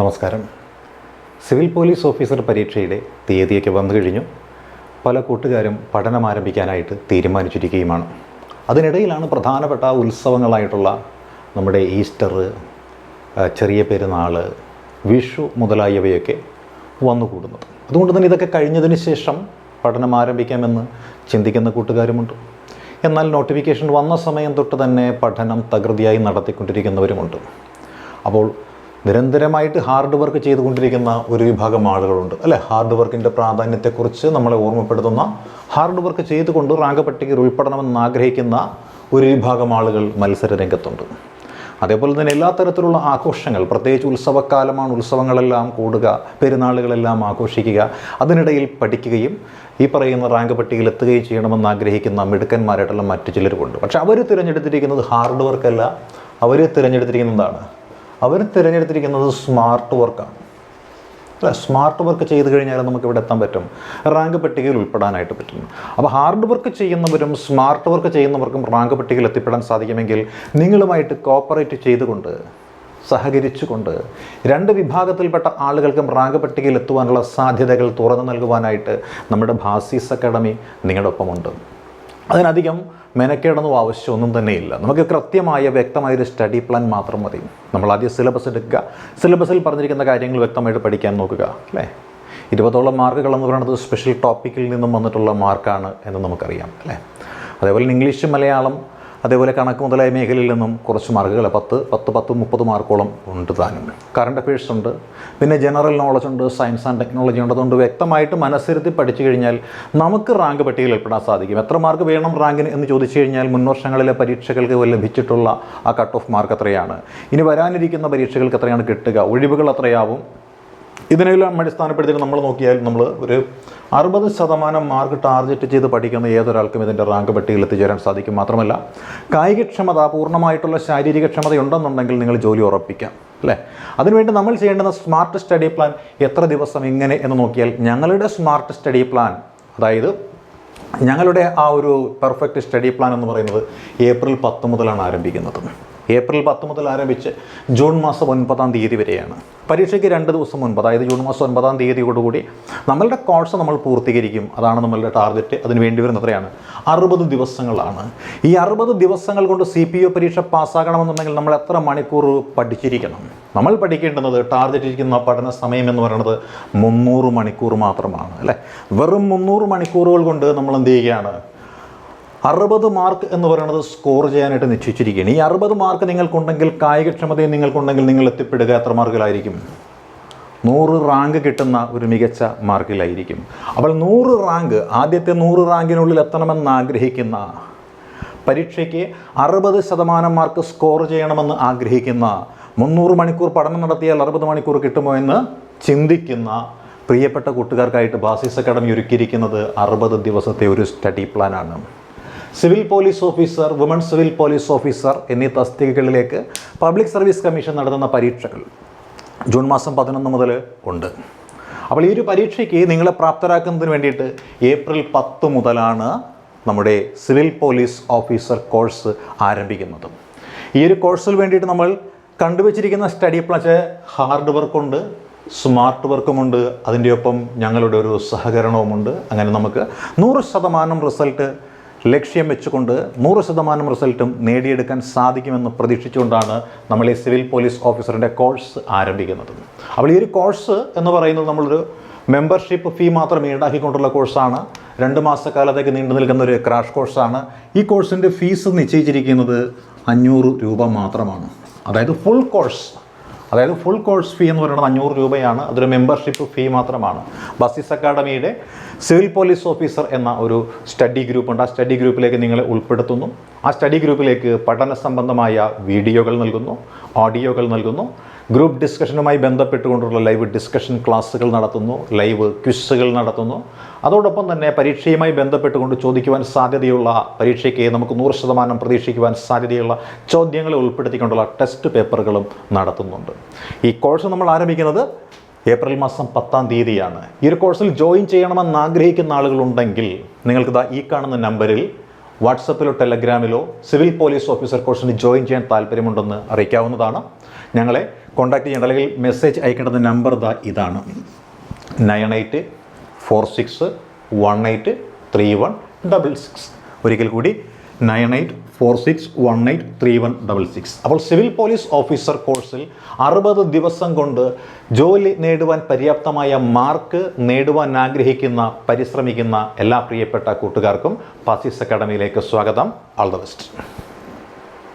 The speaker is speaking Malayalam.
നമസ്കാരം. സിവിൽ പോലീസ് ഓഫീസർ പരീക്ഷയുടെ തീയതിയൊക്കെ വന്നു കഴിഞ്ഞു. പല കൂട്ടുകാരും പഠനം ആരംഭിക്കാനായിട്ട് തീരുമാനിച്ചിരിക്കുകയുമാണ്. അതിനിടയിലാണ് പ്രധാനപ്പെട്ട ഉത്സവങ്ങളായിട്ടുള്ള നമ്മുടെ ഈസ്റ്റർ ചെറിയ പെരുന്നാൾ വിഷു മുതലായവയൊക്കെ വന്നുകൂടുന്നത്. അതുകൊണ്ട് തന്നെ ഇതൊക്കെ കഴിഞ്ഞതിന് ശേഷം പഠനം ആരംഭിക്കാമെന്ന് ചിന്തിക്കുന്ന കൂട്ടുകാരുമുണ്ട്. എന്നാൽ നോട്ടിഫിക്കേഷൻ വന്ന സമയം തൊട്ട് തന്നെ പഠനം തകൃതിയായി നടത്തിക്കൊണ്ടിരിക്കുന്നവരുമുണ്ട്. അപ്പോൾ നിരന്തരമായിട്ട് ഹാർഡ് വർക്ക് ചെയ്തുകൊണ്ടിരിക്കുന്ന ഒരു വിഭാഗം ആളുകളുണ്ട്. അല്ലെ? ഹാർഡ് വർക്കിന്റെ പ്രാധാന്യത്തെക്കുറിച്ച് നമ്മളെ ഓർമ്മപ്പെടുത്തുന്ന ഹാർഡ് വർക്ക് ചെയ്തുകൊണ്ട് റാങ്ക് പട്ടികയിൽ ഉൾപ്പെടണമെന്ന് ആഗ്രഹിക്കുന്ന ഒരു വിഭാഗം ആളുകൾ മത്സര രംഗത്തുണ്ട് അതേപോലെ തന്നെ എല്ലാ തരത്തിലുള്ള ആഘോഷങ്ങൾ പ്രത്യേകിച്ച് ഉത്സവക്കാലമാണ് ഉത്സവങ്ങളെല്ലാം കൂടുക പെരുന്നാളുകളെല്ലാം ആഘോഷിക്കുക അതിനിടയിൽ പഠിക്കുകയും ഈ പറയുന്ന റാങ്ക് പട്ടികയിൽ എത്തുകയും ചെയ്യണമെന്ന് ആഗ്രഹിക്കുന്ന മിടുക്കന്മാരായിട്ടുള്ള മറ്റു ചിലരുമുണ്ട്. പക്ഷെ അവർ തിരഞ്ഞെടുത്തിരിക്കുന്നത് ഹാർഡ് വർക്കല്ല അവർ തിരഞ്ഞെടുത്തിരിക്കുന്നതാണ് അവർ തിരഞ്ഞെടുത്തിരിക്കുന്നത് സ്മാർട്ട് വർക്കാണ്. അല്ല? സ്മാർട്ട് വർക്ക് ചെയ്ത് കഴിഞ്ഞാൽ നമുക്ക് ഇവിടെ എത്താൻ പറ്റും. റാങ്ക് പട്ടികയിൽ ഉൾപ്പെടാനായിട്ട് പറ്റും. അപ്പോൾ ഹാർഡ് വർക്ക് ചെയ്യുന്നവരും സ്മാർട്ട് വർക്ക് ചെയ്യുന്നവർക്കും റാങ്ക് പട്ടികയിൽ എത്തിപ്പെടാൻ സാധിക്കുമെങ്കിൽ നിങ്ങളുമായിട്ട് കോപ്പറേറ്റ് ചെയ്തുകൊണ്ട് സഹകരിച്ചുകൊണ്ട് രണ്ട് വിഭാഗത്തിൽപ്പെട്ട ആളുകൾക്കും റാങ്ക് പട്ടികയിൽ എത്തുവാനുള്ള സാധ്യതകൾ തുറന്നു നൽകുവാനായിട്ട് നമ്മുടെ ഭാസീസ് അക്കാഡമി നിങ്ങളുടെ ഒപ്പമുണ്ട് അതിനധികം മെനക്കേടൊന്നും ആവശ്യമൊന്നും തന്നെയില്ല. നമുക്ക് കൃത്യമായ വ്യക്തമായ ഒരു സ്റ്റഡി പ്ലാൻ മാത്രം മതി. നമ്മൾ ആദ്യം സിലബസ് എടുക്കുക. സിലബസിൽ പറഞ്ഞിരിക്കുന്ന കാര്യങ്ങൾ വ്യക്തമായിട്ട് പഠിക്കാൻ നോക്കുക അല്ലേ? ഇരുപതോളം മാർക്കുകൾ എന്ന് പറയുന്നത് സ്പെഷ്യൽ ടോപ്പിക്കിൽ നിന്നും വന്നിട്ടുള്ള മാർക്കാണ് എന്ന് നമുക്കറിയാം അല്ലേ? അതേപോലെ ഇംഗ്ലീഷ് മലയാളം അതേപോലെ കണക്ക് മുതലായ മേഖലയിൽ നിന്നും കുറച്ച് മാർക്കുകൾ പത്ത് പത്ത് പത്ത് മുപ്പത് മാർക്കോളം ഉണ്ട് താനും. കറണ്ട് അഫയേഴ്സ് ഉണ്ട്. പിന്നെ ജനറൽ നോളജ് ഉണ്ട് സയൻസ് ആൻഡ് ടെക്നോളജി ഉണ്ട്. അതുകൊണ്ട് വ്യക്തമായിട്ട് മനസ്സിരുത്തി പഠിച്ചു കഴിഞ്ഞാൽ നമുക്ക് റാങ്ക് പട്ടികയിൽ ഉൾപ്പെടാൻ സാധിക്കും. എത്ര മാർക്ക് വേണം റാങ്കിന് എന്ന് ചോദിച്ചു കഴിഞ്ഞാൽ മുൻവർഷങ്ങളിലെ പരീക്ഷകൾക്ക് ലഭിച്ചിട്ടുള്ള ആ കട്ട് ഓഫ് മാർക്ക് എത്രയാണ് ഇനി വരാനിരിക്കുന്ന പരീക്ഷകൾക്ക് എത്രയാണ് കിട്ടുക. ഒഴിവുകൾ എത്രയാവും ഇതിനെല്ലാം അടിസ്ഥാനപ്പെടുത്തിയിട്ട് നമ്മൾ നോക്കിയാൽ നമ്മൾ ഒരു അറുപത് ശതമാനം മാർക്ക് ടാർഗറ്റ് ചെയ്ത് പഠിക്കുന്ന ഏതൊരാൾക്കും ഇതിന്റെ റാങ്ക് പട്ടികയിൽ എത്തിച്ചേരാൻ സാധിക്കും. മാത്രമല്ല കായികക്ഷമത പൂർണമായിട്ടുള്ള ശാരീരിക ക്ഷമതയുണ്ടെന്നുണ്ടെങ്കിൽ നിങ്ങൾ ജോലി ഉറപ്പിക്കാം അല്ലേ? അതിനുവേണ്ടി നമ്മൾ ചെയ്യേണ്ടുന്ന സ്മാർട്ട് സ്റ്റഡി പ്ലാൻ എത്ര ദിവസം എങ്ങനെ എന്ന് നോക്കിയാൽ ഞങ്ങളുടെ സ്മാർട്ട് സ്റ്റഡി പ്ലാൻ അതായത് ഞങ്ങളുടെ ആ ഒരു പെർഫെക്റ്റ് സ്റ്റഡി പ്ലാൻ എന്ന് പറയുന്നത് ഏപ്രിൽ പത്ത് മുതലാണ് ആരംഭിക്കുന്നത്. ഏപ്രിൽ പത്ത് മുതൽ ആരംഭിച്ച് ജൂൺ മാസം ഒൻപതാം തീയതി വരെയാണ്. പരീക്ഷയ്ക്ക് രണ്ട് ദിവസം മുൻപ് അതായത് ജൂൺ മാസം ഒൻപതാം തീയതിയോടുകൂടി നമ്മളുടെ കോഴ്സ് നമ്മൾ പൂർത്തീകരിക്കും. അതാണ് നമ്മളുടെ ടാർഗറ്റ് അതിന് വേണ്ടി വരുന്നത് എത്രയാണ് അറുപത് ദിവസങ്ങളാണ്. ഈ അറുപത് ദിവസങ്ങൾ കൊണ്ട് സി പി ഒ പരീക്ഷ പാസ്സാകണമെന്നുണ്ടെങ്കിൽ നമ്മൾ എത്ര മണിക്കൂർ പഠിച്ചിരിക്കണം? നമ്മൾ പഠിക്കേണ്ടുന്നത് ടാർഗറ്റ് ഇരിക്കുന്ന പഠന സമയം എന്ന് പറയുന്നത് മുന്നൂറ് മണിക്കൂർ മാത്രമാണ് അല്ലേ? വെറും മുന്നൂറ് മണിക്കൂറുകൾ കൊണ്ട് നമ്മൾ എന്ത് ചെയ്യുകയാണ്? അറുപത് മാർക്ക് എന്ന് പറയുന്നത് സ്കോർ ചെയ്യാനായിട്ട് നിശ്ചയിച്ചിരിക്കുകയാണ്. ഈ അറുപത് മാർക്ക് നിങ്ങൾക്കുണ്ടെങ്കിൽ കായികക്ഷമതയും നിങ്ങൾക്കുണ്ടെങ്കിൽ നിങ്ങൾ എത്തിപ്പെടുക എത്ര മാർക്കിലായിരിക്കും? നൂറ് റാങ്ക് കിട്ടുന്ന ഒരു മികച്ച മാർക്കിലായിരിക്കും. അപ്പോൾ നൂറ് റാങ്ക് ആദ്യത്തെ നൂറ് റാങ്കിനുള്ളിൽ എത്തണമെന്ന് ആഗ്രഹിക്കുന്ന പരീക്ഷയ്ക്ക് അറുപത് ശതമാനം മാർക്ക് സ്കോർ ചെയ്യണമെന്ന് ആഗ്രഹിക്കുന്ന മുന്നൂറ് മണിക്കൂർ പഠനം നടത്തിയാൽ അറുപത് മണിക്കൂർ കിട്ടുമോ എന്ന് ചിന്തിക്കുന്ന പ്രിയപ്പെട്ട കൂട്ടുകാർക്കായിട്ട് ബാസിസ് അക്കാഡമി ഒരുക്കിയിരിക്കുന്നത് അറുപത് ദിവസത്തെ ഒരു സ്റ്റഡി പ്ലാനാണ്. Civil police officer woman civil police officer എന്നീ തസ്തികകളിലേക്ക് പബ്ലിക് സർവീസ് കമ്മീഷൻ നടത്തുന്ന പരീക്ഷകൾ ജൂൺ മാസം പതിനൊന്ന് മുതൽ ഉണ്ട്. അപ്പോൾ ഈ ഒരു പരീക്ഷയ്ക്ക് നിങ്ങളെ പ്രാപ്തരാക്കുന്നതിന് വേണ്ടിയിട്ട് ഏപ്രിൽ പത്ത് മുതലാണ് നമ്മുടെ സിവിൽ പോലീസ് ഓഫീസർ കോഴ്സ് ആരംഭിക്കുന്നത്. ഈ ഒരു കോഴ്സിൽ വേണ്ടിയിട്ട് നമ്മൾ കണ്ടുവച്ചിരിക്കുന്ന സ്റ്റഡി പ്ലാൻ ഹാർഡ് വർക്കുണ്ട് സ്മാർട്ട് വർക്കുമുണ്ട് അതിന്റെ ഒപ്പം ഞങ്ങളുടെ ഒരു സഹകരണവുമുണ്ട്. അങ്ങനെ നമുക്ക് നൂറ് ശതമാനം റിസൾട്ട് ലക്ഷ്യം വെച്ചുകൊണ്ട് നൂറ് ശതമാനം റിസൾട്ടും നേടിയെടുക്കാൻ സാധിക്കുമെന്ന് പ്രതീക്ഷിച്ചുകൊണ്ടാണ് നമ്മൾ ഈ സിവിൽ പോലീസ് ഓഫീസറിന്റെ കോഴ്സ് ആരംഭിക്കുന്നത്. അപ്പോൾ ഈ ഒരു കോഴ്സ് എന്ന് പറയുന്നത് നമ്മളൊരു മെമ്പർഷിപ്പ് ഫീ മാത്രം ഈടാക്കിക്കൊണ്ടുള്ള കോഴ്സാണ്. രണ്ട് മാസക്കാലത്തേക്ക് നീണ്ടു നിൽക്കുന്ന ഒരു ക്രാഷ് കോഴ്സാണ്. ഈ കോഴ്സിന്റെ ഫീസ് നിശ്ചയിച്ചിരിക്കുന്നത് അഞ്ഞൂറ് രൂപ മാത്രമാണ്. അതായത് ഫുൾ കോഴ്സ് അതായത് ഫുൾ കോഴ്സ് ഫീ എന്ന് പറയുന്നത് അഞ്ഞൂറ് രൂപയാണ്. അതൊരു മെമ്പർഷിപ്പ് ഫീ മാത്രമാണ്. ബസിസ് അക്കാഡമിയുടെ സിവിൽ പോലീസ് ഓഫീസർ എന്ന ഒരു സ്റ്റഡി ഗ്രൂപ്പുണ്ട്. ആ സ്റ്റഡി ഗ്രൂപ്പിലേക്ക് നിങ്ങളെ ഉൾപ്പെടുത്തുന്നു. ആ സ്റ്റഡി ഗ്രൂപ്പിലേക്ക് പഠന സംബന്ധമായ വീഡിയോകൾ നൽകുന്നു ഓഡിയോകൾ നൽകുന്നു. ഗ്രൂപ്പ് ഡിസ്കഷനുമായി ബന്ധപ്പെട്ടുകൊണ്ടുള്ള ലൈവ് ഡിസ്കഷൻ ക്ലാസ്സുകൾ നടത്തുന്നു ലൈവ് ക്വിസ്സുകൾ നടത്തുന്നു. അതോടൊപ്പം തന്നെ പരീക്ഷയുമായി ബന്ധപ്പെട്ടുകൊണ്ട് ചോദിക്കുവാൻ സാധ്യതയുള്ള പരീക്ഷയ്ക്ക് നമുക്ക് നൂറ് ശതമാനം പ്രതീക്ഷിക്കുവാൻ സാധ്യതയുള്ള ചോദ്യങ്ങളെ ഉൾപ്പെടുത്തിക്കൊണ്ടുള്ള ടെസ്റ്റ് പേപ്പറുകളും നടത്തുന്നുണ്ട്. ഈ കോഴ്സ് നമ്മൾ ആരംഭിക്കുന്നത് ഏപ്രിൽ മാസം പത്താം തീയതിയാണ്. ഈ ഒരു കോഴ്സിൽ ജോയിൻ ചെയ്യണമെന്ന് ആഗ്രഹിക്കുന്ന ആളുകളുണ്ടെങ്കിൽ നിങ്ങൾക്ക് ദാ ഈ കാണുന്ന നമ്പറിൽ വാട്സപ്പിലോ ടെലഗ്രാമിലോ സിവിൽ പോലീസ് ഓഫീസർ കോഴ്സിന് ജോയിൻ ചെയ്യാൻ താല്പര്യമുണ്ടെന്ന് അറിയിക്കാവുന്നതാണ്. ഞങ്ങളെ കോൺടാക്ട് ചെയ്യേണ്ട അല്ലെങ്കിൽ മെസ്സേജ് അയക്കേണ്ടത് നമ്പർ ദാ ഇതാണ്. Nine eight four six one eight three one double six. ഒരിക്കൽ കൂടി nine eight four six one eight three one double six അപ്പോൾ സിവിൽ പോലീസ് ഓഫീസർ കോഴ്സിൽ അറുപത് ദിവസം കൊണ്ട് ജോലി നേടുവാൻ പര്യാപ്തമായ മാർക്ക് നേടുവാൻ ആഗ്രഹിക്കുന്ന പരിശ്രമിക്കുന്ന എല്ലാ പ്രിയപ്പെട്ട കൂട്ടുകാർക്കും പാസിസ് അക്കാഡമിയിലേക്ക് സ്വാഗതം. All the best